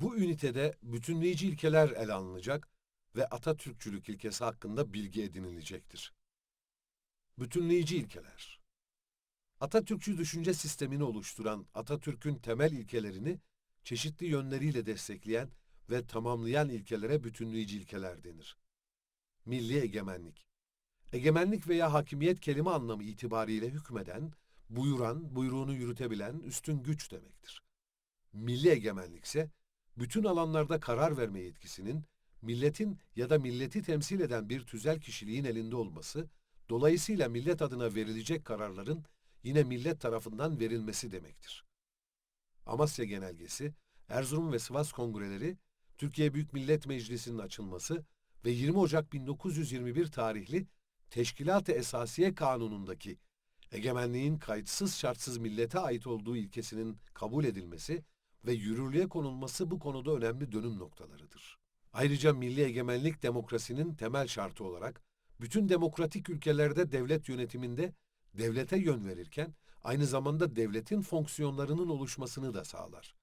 Bu ünitede bütünleyici ilkeler ele alınacak ve Atatürkçülük ilkesi hakkında bilgi edinilecektir. Bütünleyici ilkeler Atatürkçü düşünce sistemini oluşturan Atatürk'ün temel ilkelerini çeşitli yönleriyle destekleyen ve tamamlayan ilkelere bütünleyici ilkeler denir. Milli egemenlik Egemenlik veya hakimiyet kelime anlamı itibariyle hükmeden, buyuran, buyruğunu yürütebilen üstün güç demektir. Milli egemenlik ise bütün alanlarda karar verme yetkisinin milletin ya da milleti temsil eden bir tüzel kişiliğin elinde olması, dolayısıyla millet adına verilecek kararların yine millet tarafından verilmesi demektir. Amasya Genelgesi, Erzurum ve Sivas Kongreleri, Türkiye Büyük Millet Meclisi'nin açılması ve 20 Ocak 1921 tarihli Teşkilat-ı Esasiye Kanunu'ndaki egemenliğin kayıtsız şartsız millete ait olduğu ilkesinin kabul edilmesi ve yürürlüğe konulması bu konuda önemli dönüm noktalarıdır. Ayrıca milli egemenlik demokrasinin temel şartı olarak bütün demokratik ülkelerde devlet yönetiminde devlete yön verirken aynı zamanda devletin fonksiyonlarının oluşmasını da sağlar.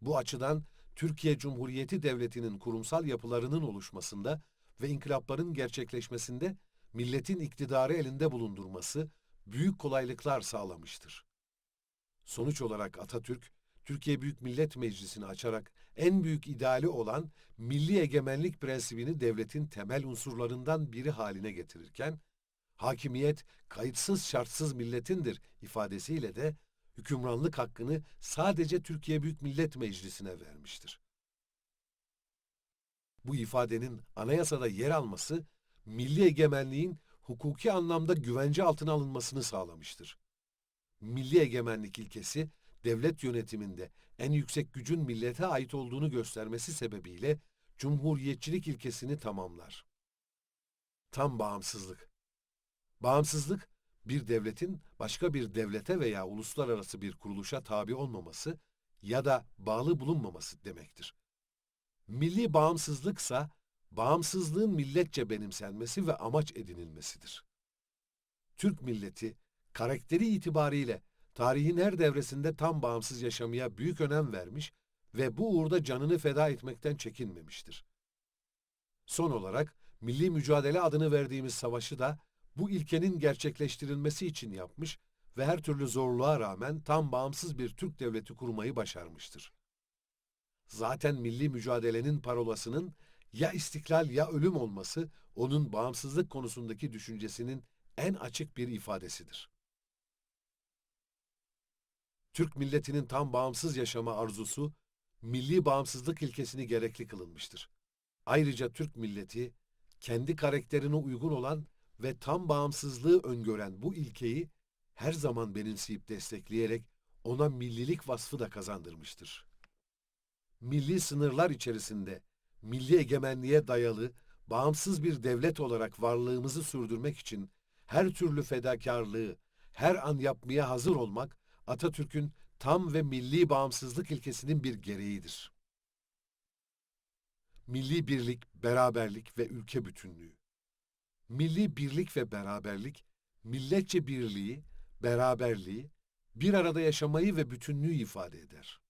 Bu açıdan Türkiye Cumhuriyeti Devleti'nin kurumsal yapılarının oluşmasında ve inkılapların gerçekleşmesinde milletin iktidarı elinde bulundurması büyük kolaylıklar sağlamıştır. Sonuç olarak Atatürk, Türkiye Büyük Millet Meclisi'ni açarak en büyük ideali olan milli egemenlik prensibini devletin temel unsurlarından biri haline getirirken, hakimiyet kayıtsız şartsız milletindir ifadesiyle de hükümranlık hakkını sadece Türkiye Büyük Millet Meclisi'ne vermiştir. Bu ifadenin anayasada yer alması, milli egemenliğin hukuki anlamda güvence altına alınmasını sağlamıştır. Milli egemenlik ilkesi, devlet yönetiminde en yüksek gücün millete ait olduğunu göstermesi sebebiyle cumhuriyetçilik ilkesini tamamlar. Tam bağımsızlık Bağımsızlık, bir devletin başka bir devlete veya uluslararası bir kuruluşa tabi olmaması ya da bağlı bulunmaması demektir. Milli bağımsızlıksa, bağımsızlığın milletçe benimsenmesi ve amaç edinilmesidir. Türk milleti, karakteri itibariyle tarihin her devresinde tam bağımsız yaşamaya büyük önem vermiş ve bu uğurda canını feda etmekten çekinmemiştir. Son olarak, milli mücadele adını verdiğimiz savaşı da bu ilkenin gerçekleştirilmesi için yapmış ve her türlü zorluğa rağmen tam bağımsız bir Türk devleti kurmayı başarmıştır. Zaten milli mücadelenin parolasının ya istiklal ya ölüm olması onun bağımsızlık konusundaki düşüncesinin en açık bir ifadesidir. Türk milletinin tam bağımsız yaşama arzusu, milli bağımsızlık ilkesini gerekli kılınmıştır. Ayrıca Türk milleti, kendi karakterine uygun olan ve tam bağımsızlığı öngören bu ilkeyi her zaman benimseyip destekleyerek ona millilik vasfı da kazandırmıştır. Milli sınırlar içerisinde milli egemenliğe dayalı bağımsız bir devlet olarak varlığımızı sürdürmek için her türlü fedakarlığı her an yapmaya hazır olmak Atatürk'ün tam ve milli bağımsızlık ilkesinin bir gereğidir. Milli birlik, beraberlik ve ülke bütünlüğü milli birlik ve beraberlik, milletçe birliği, beraberliği, bir arada yaşamayı ve bütünlüğü ifade eder.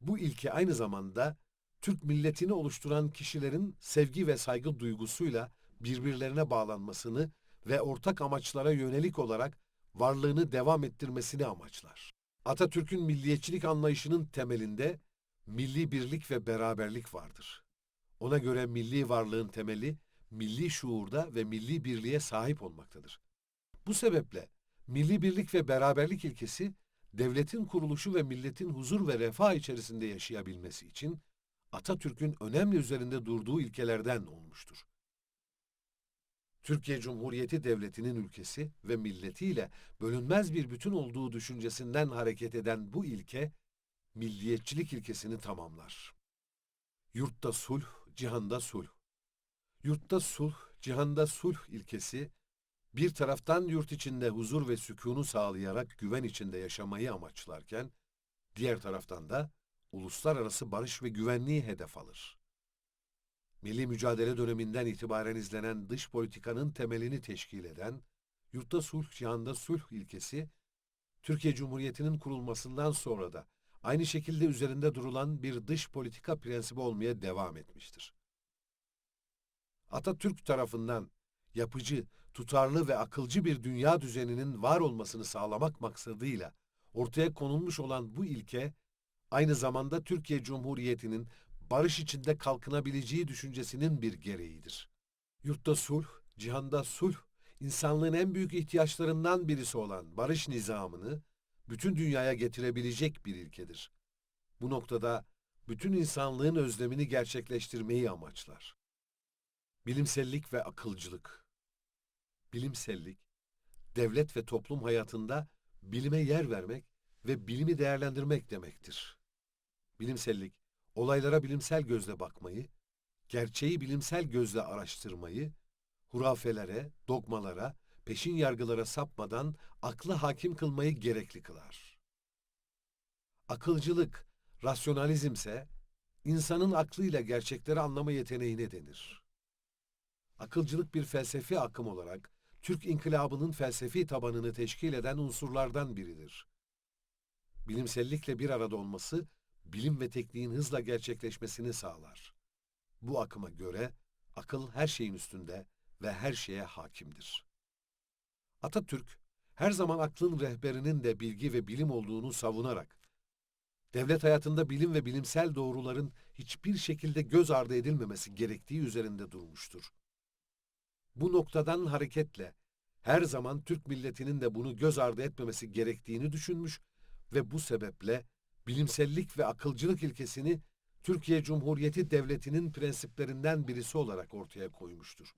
Bu ilke aynı zamanda Türk milletini oluşturan kişilerin sevgi ve saygı duygusuyla birbirlerine bağlanmasını ve ortak amaçlara yönelik olarak varlığını devam ettirmesini amaçlar. Atatürk'ün milliyetçilik anlayışının temelinde milli birlik ve beraberlik vardır. Ona göre milli varlığın temeli milli şuurda ve milli birliğe sahip olmaktadır. Bu sebeple milli birlik ve beraberlik ilkesi devletin kuruluşu ve milletin huzur ve refah içerisinde yaşayabilmesi için Atatürk'ün önemli üzerinde durduğu ilkelerden olmuştur. Türkiye Cumhuriyeti Devleti'nin ülkesi ve milletiyle bölünmez bir bütün olduğu düşüncesinden hareket eden bu ilke, milliyetçilik ilkesini tamamlar. Yurtta sulh, cihanda sulh. Yurtta sulh, cihanda sulh ilkesi, bir taraftan yurt içinde huzur ve sükûnu sağlayarak güven içinde yaşamayı amaçlarken, diğer taraftan da uluslararası barış ve güvenliği hedef alır. Milli mücadele döneminden itibaren izlenen dış politikanın temelini teşkil eden, yurtta sulh, cihanda sulh ilkesi, Türkiye Cumhuriyeti'nin kurulmasından sonra da aynı şekilde üzerinde durulan bir dış politika prensibi olmaya devam etmiştir. Atatürk tarafından yapıcı, tutarlı ve akılcı bir dünya düzeninin var olmasını sağlamak maksadıyla ortaya konulmuş olan bu ilke, aynı zamanda Türkiye Cumhuriyeti'nin barış içinde kalkınabileceği düşüncesinin bir gereğidir. Yurtta sulh, cihanda sulh, insanlığın en büyük ihtiyaçlarından birisi olan barış nizamını bütün dünyaya getirebilecek bir ilkedir. Bu noktada bütün insanlığın özlemini gerçekleştirmeyi amaçlar. Bilimsellik ve akılcılık. Bilimsellik, devlet ve toplum hayatında bilime yer vermek ve bilimi değerlendirmek demektir. Bilimsellik, olaylara bilimsel gözle bakmayı, gerçeği bilimsel gözle araştırmayı, hurafelere, dogmalara, peşin yargılara sapmadan aklı hakim kılmayı gerekli kılar. Akılcılık, rasyonalizmse insanın aklıyla gerçekleri anlama yeteneğine denir. Akılcılık bir felsefi akım olarak Türk inkılabının felsefi tabanını teşkil eden unsurlardan biridir. Bilimsellikle bir arada olması, bilim ve tekniğin hızla gerçekleşmesini sağlar. Bu akıma göre akıl her şeyin üstünde ve her şeye hakimdir. Atatürk, her zaman aklın rehberinin de bilgi ve bilim olduğunu savunarak, devlet hayatında bilim ve bilimsel doğruların hiçbir şekilde göz ardı edilmemesi gerektiği üzerinde durmuştur. Bu noktadan hareketle her zaman Türk milletinin de bunu göz ardı etmemesi gerektiğini düşünmüş ve bu sebeple bilimsellik ve akılcılık ilkesini Türkiye Cumhuriyeti Devleti'nin prensiplerinden birisi olarak ortaya koymuştur.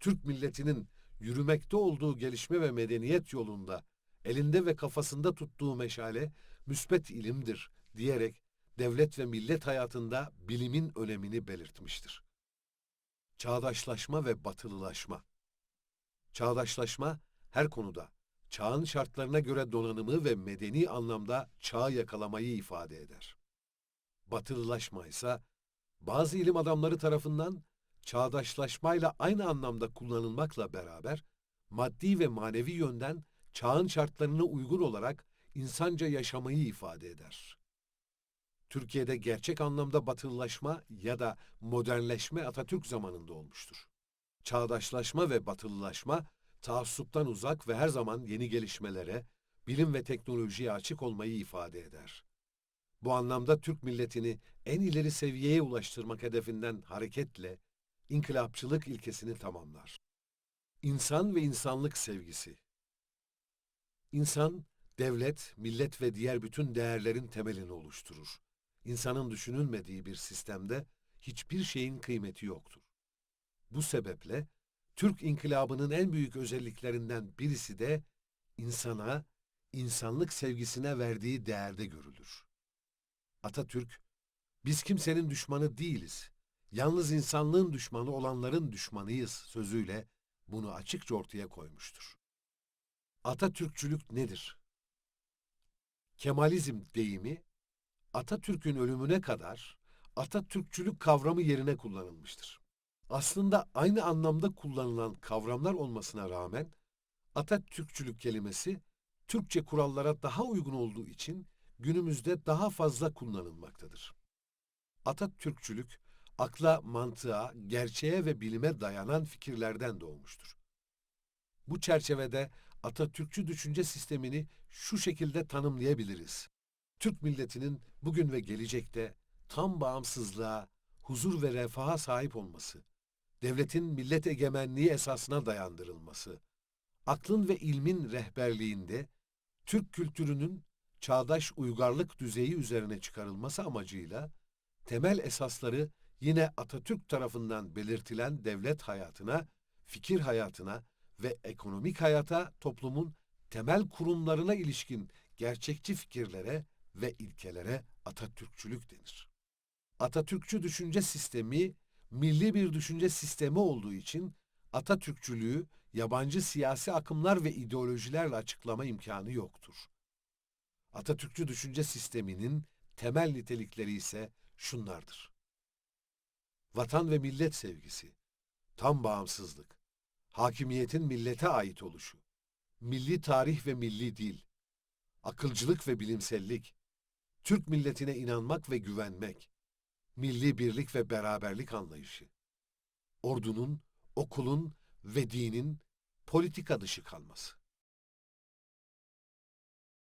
Türk milletinin yürümekte olduğu gelişme ve medeniyet yolunda elinde ve kafasında tuttuğu meşale müspet ilimdir diyerek devlet ve millet hayatında bilimin önemini belirtmiştir. Çağdaşlaşma ve batılılaşma Çağdaşlaşma her konuda çağın şartlarına göre donanımı ve medeni anlamda çağı yakalamayı ifade eder. Batılılaşma ise bazı ilim adamları tarafından çağdaşlaşmayla aynı anlamda kullanılmakla beraber maddi ve manevi yönden çağın şartlarına uygun olarak insanca yaşamayı ifade eder. Türkiye'de gerçek anlamda batılılaşma ya da modernleşme Atatürk zamanında olmuştur. Çağdaşlaşma ve batılılaşma taassuptan uzak ve her zaman yeni gelişmelere, bilim ve teknolojiye açık olmayı ifade eder. Bu anlamda Türk milletini en ileri seviyeye ulaştırmak hedefinden hareketle inkılapçılık ilkesini tamamlar. İnsan ve insanlık sevgisi İnsan, devlet, millet ve diğer bütün değerlerin temelini oluşturur. İnsanın düşünülmediği bir sistemde hiçbir şeyin kıymeti yoktur. Bu sebeple Türk inkılabının en büyük özelliklerinden birisi de insana, insanlık sevgisine verdiği değerde görülür. Atatürk, biz kimsenin düşmanı değiliz, yalnız insanlığın düşmanı olanların düşmanıyız sözüyle bunu açıkça ortaya koymuştur. Atatürkçülük nedir? Kemalizm deyimi, Atatürk'ün ölümüne kadar Atatürkçülük kavramı yerine kullanılmıştır. Aslında aynı anlamda kullanılan kavramlar olmasına rağmen Atatürkçülük kelimesi Türkçe kurallara daha uygun olduğu için günümüzde daha fazla kullanılmaktadır. Atatürkçülük, akla, mantığa, gerçeğe ve bilime dayanan fikirlerden doğmuştur. Bu çerçevede Atatürkçü düşünce sistemini şu şekilde tanımlayabiliriz. Türk milletinin bugün ve gelecekte tam bağımsızlığa, huzur ve refaha sahip olması, devletin millet egemenliği esasına dayandırılması, aklın ve ilmin rehberliğinde Türk kültürünün çağdaş uygarlık düzeyi üzerine çıkarılması amacıyla temel esasları yine Atatürk tarafından belirtilen devlet hayatına, fikir hayatına ve ekonomik hayata toplumun temel kurumlarına ilişkin gerçekçi fikirlere ve ilkelere Atatürkçülük denir. Atatürkçü düşünce sistemi milli bir düşünce sistemi olduğu için Atatürkçülüğü yabancı siyasi akımlar ve ideolojilerle açıklama imkanı yoktur. Atatürkçü düşünce sisteminin temel nitelikleri ise şunlardır. Vatan ve millet sevgisi, tam bağımsızlık, hakimiyetin millete ait oluşu, milli tarih ve milli dil, akılcılık ve bilimsellik, Türk milletine inanmak ve güvenmek, milli birlik ve beraberlik anlayışı, ordunun, okulun ve dinin politika dışı kalması.